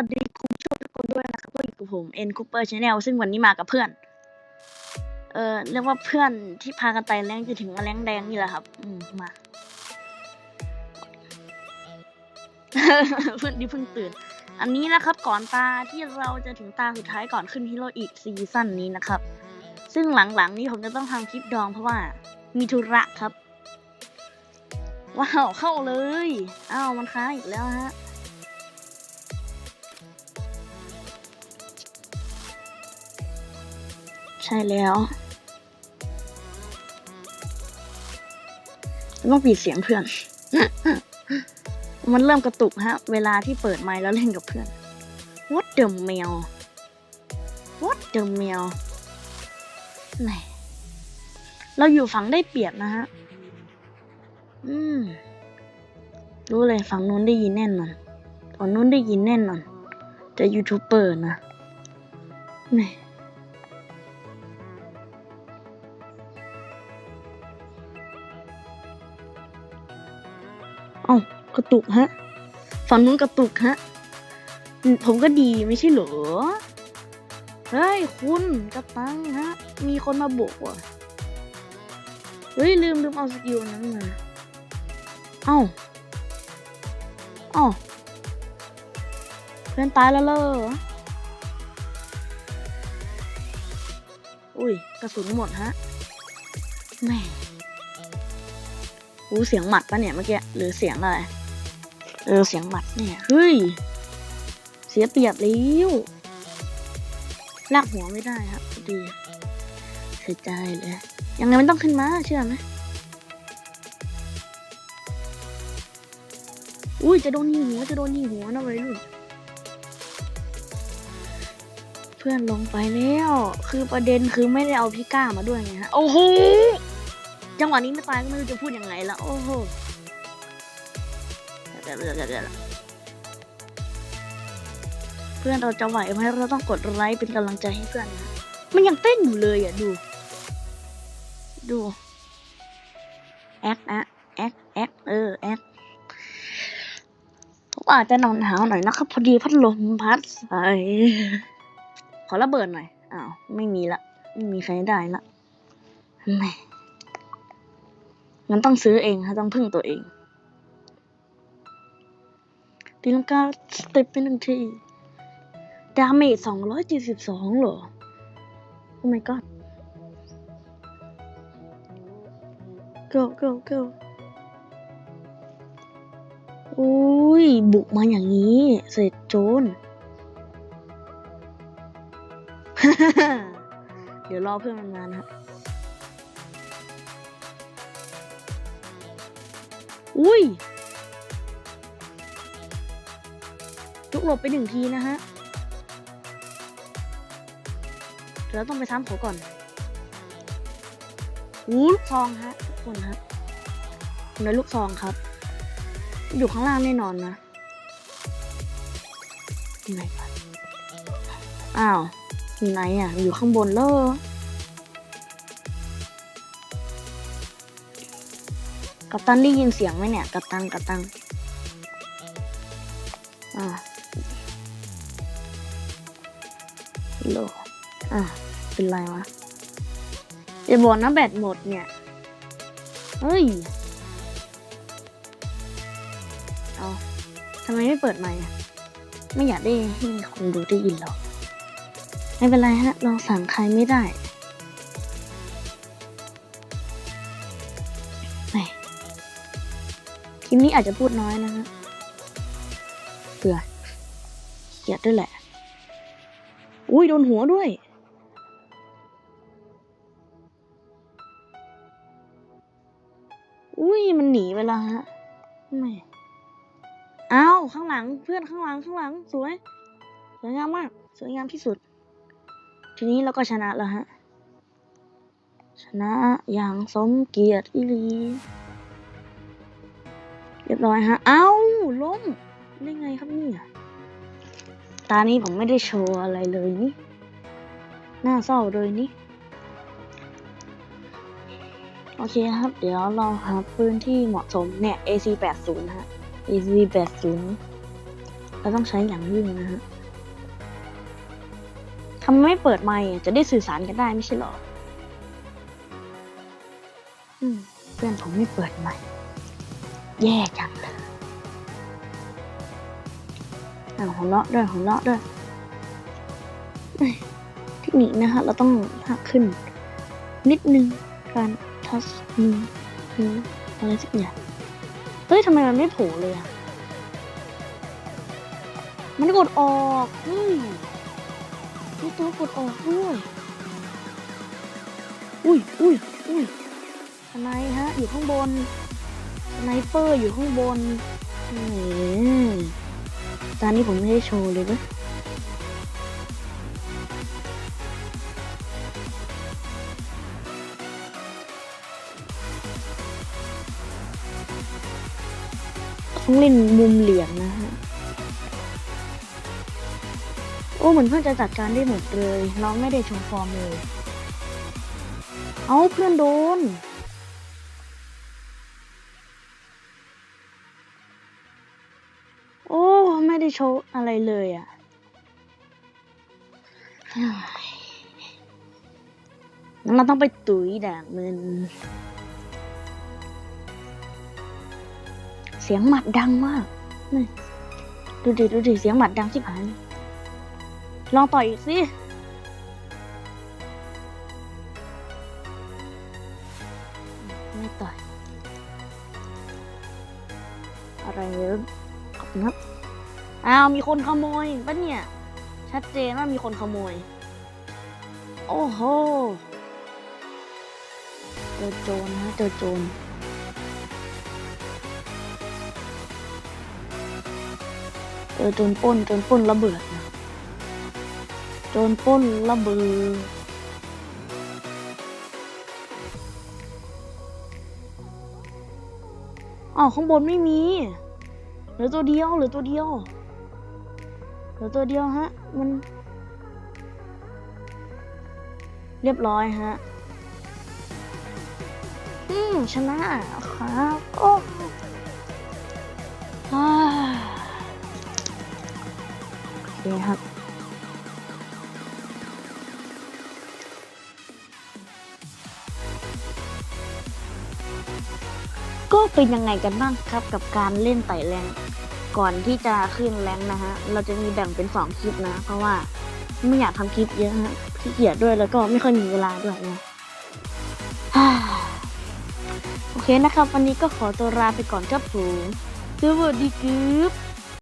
วัสดีคุณผู้ชมทุกคนด้วยนะครับก็อยู่กับผมเอ็นคูเปอร์ชาแนลซึ่งวันนี้มากับเพื่อน เออเรียกว่าเพื่อนที่พากันไต่แรงจะถึงมาแรงแดงนี่แหละครับ อืมมา เพื่อนที่เพิ่งตื่น อันนี้นะครับก่อนตาที่เราจะถึงตาสุดท้ายก่อนขึ้นฮีโร่อีกซีซั่นนี้นะครับ ซึ่งหลังๆนี้ผมจะต้องทำคลิปดองเพราะว่า มีธุระครับ ว้าวเข้าเลยอ้าวมันค้างอีกแล้วฮะ ใช่แล้วต้องปิดเสียงเพื่อน มันเริ่มกระตุกฮะ เวลาที่เปิดไมค์แล้วเล่นกับเพื่อน What the mail What the mail แหมเราอยู่ฝั่งได้เปรียบนะฮะ อืม รู้เลยฝั่งนู้นได้ยินแน่นอนฝั่งนู้นได้ยินแน่นอน แต่ยูทูบเบอร์นะแหม กระตุกฮะ ฝั่งนู้นกระตุกฮะ ผมก็ดีไม่ใช่เหรอ เฮ้ย คุณกระตังฮะ มีคนมาโบกว่ะ เฮ้ย ลืมลืมเอาสกิลนั้นมา เอ้าเอ้าเพื่อนตายแล้วเหรออุ้ย กระสุนหมดฮะ แม่อู้เสียงหมัดปะเนี่ยเมื่อกี้ หรือเสียงอะไร เออเสียงหมัดเนี่ยเฮ้ย เสียเปรียบแล้วลากหัวไม่ได้ครับพอดีเสียใจเลยยังไงมันต้องขึ้นมาเชื่อไหมอุ้ยจะโดนยิงหัวจะโดนยิงหัวนะวัยรุ่นเพื่อนลงไปแล้ว คือประเด็นคือไม่ได้เอาพี่ก้ามาด้วยไงฮะโอ้โหจังหวะนี้ไม่ตายก็ไม่รู้จะพูดยังไงละโอ้โห เดี๋ยวเดี๋ยวเพื่อนเราจะไหวไหมเราต้องกดไลค์เป็นกำลังใจให้เพื่อนนะมันยังเต้นอยู่เลยอะดู ดูแอคอะแอคแอคเออแอคผมอาจจะนาวหนาวหน่อยนะครับพอดีพัดลมพัดใส่ขอระเบิดหน่อยอ้าวไม่มีละไม่มีใครได้ละแม่งั้นต้องซื้อเองฮะต้องพึ่งตัวเอง ตีลังกาสเต็ปเป็นหนึ่งที ดาเมจสองร้อยเจ็ดสิบสองเหรอ โอ้ my god go go go อุ้ย บุกมาอย่างนี้ เสร็จโจรเดี๋ยวรอเพื่อนมันมานะครับอุ้ย ลุกหลบไปหนึ่งทีนะฮะเดี๋ยวเราต้องไปซ้ำเขาก่อนอู้ลูกซองฮะทุกคนฮะในลูกซองครับ อยู่ข้างล่างแน่นอนนะไหนก่อนอ้าวอยู่ไหนอะ อยู่ข้างบนเลยกัปตันได้ยินเสียงไหมเนี่ย กัปตันกัปตันอ่า โลอ่าเป็นไรวะอย่าบอกนะแบตหมดเนี่ย เฮ้ย เอาทำไมไม่เปิดไมค์อะไม่อยากได้ให้คนดูได้ยินหรอก ไม่เป็นไรฮะ เราสั่งใครไม่ได้แหมคลิปนี้อาจจะพูดน้อยนะฮะเบื่อเกลียดด้วยแหละ อุ้ยโดนหัวด้วย อุ้ยมันหนีไปแล้วฮะแหม่อ้าวข้างหลังเพื่อนข้างหลังข้างหลังสวย สวยงามมาก สวยงามที่สุด ทีนี้เราก็ชนะแล้วฮะ ชนะอย่างสมเกียรติอิลีเรียบร้อยฮะ เอ้าล้มได้ไงครับเนี่ย ตานี้ผมไม่ได้โชว์อะไรเลยนี่ น่าเศร้าเลยนี่ โอเคครับ เดี๋ยวเราหาปืนที่เหมาะสมเนี่ย AC 80ฮะ AC 80เราต้องใช้อย่างยิ่งนะฮะทำไมไม่เปิดไมค์อะจะได้สื่อสารกันได้ไม่ใช่หรอเพื่อนผมไม่เปิดไมค์แย่จัง หัวเราะด้วยหัวเราะด้วยเทคนิคนะฮะเราต้องหักขึ้น นิดนึงการทัชมือมืออะไรสักอย่างเฮ้ยทำไมมันไม่โผล่เลยอะมันกดออกเฮ้ยมีตัวกดออกด้วยอุ้ยอุ้ยอุ้ยทนายฮะ อยู่ข้างบนทนเปอร์อยู่ข้างบนแหม ตอนนี้ผมไม่ได้โชว์เลยเว้ยต้องเล่นมุมเหลี่ยมนะฮะ โอ้เหมือนเพื่อนจะจัดการได้หมดเลย เราไม่ได้โชว์ฟอร์มเลย เอาเพื่อนโดน โอ้ ได้โชว์อะไรเลยอะมันเราต้องไปตุ๋ยด่างมันเสียงหมัดดังมาก ดูดิ ดูดิ เสียงหมัดดังชิบหานลยลองต่อยอีกสิ อ้าวมีคนขโมยปะเนี่ย ชัดเจนว่ามีคนขโมย โอ้โหเจอโจรนะเจอโจรเจอโจรป้นโจรป้นระเบิดนะโจรป้นระเบิดอ๋อข้างบนไม่มี เหลือตัวเดียวเหลือตัวเดียว เหลือตัวเดียวฮะ มัน เรียบร้อยฮะ อืม ชนะครับโอ้อ่าโอเคครับก็เป็นยังไงกันบ้างครับกับการเล่นไต่แรง ก่อนที่จะขึ้นแรงนะฮะ เราจะมีแบ่งเป็นสองคลิปนะ เพราะว่าไม่อยากทำคลิปเยอะฮะขี้เกียจด้วยแล้วก็ไม่ค่อยมีเวลาด้วยนะโอเคนะครับ วันนี้ก็ขอตัวลาไปก่อนครับผมสวัสดีครับ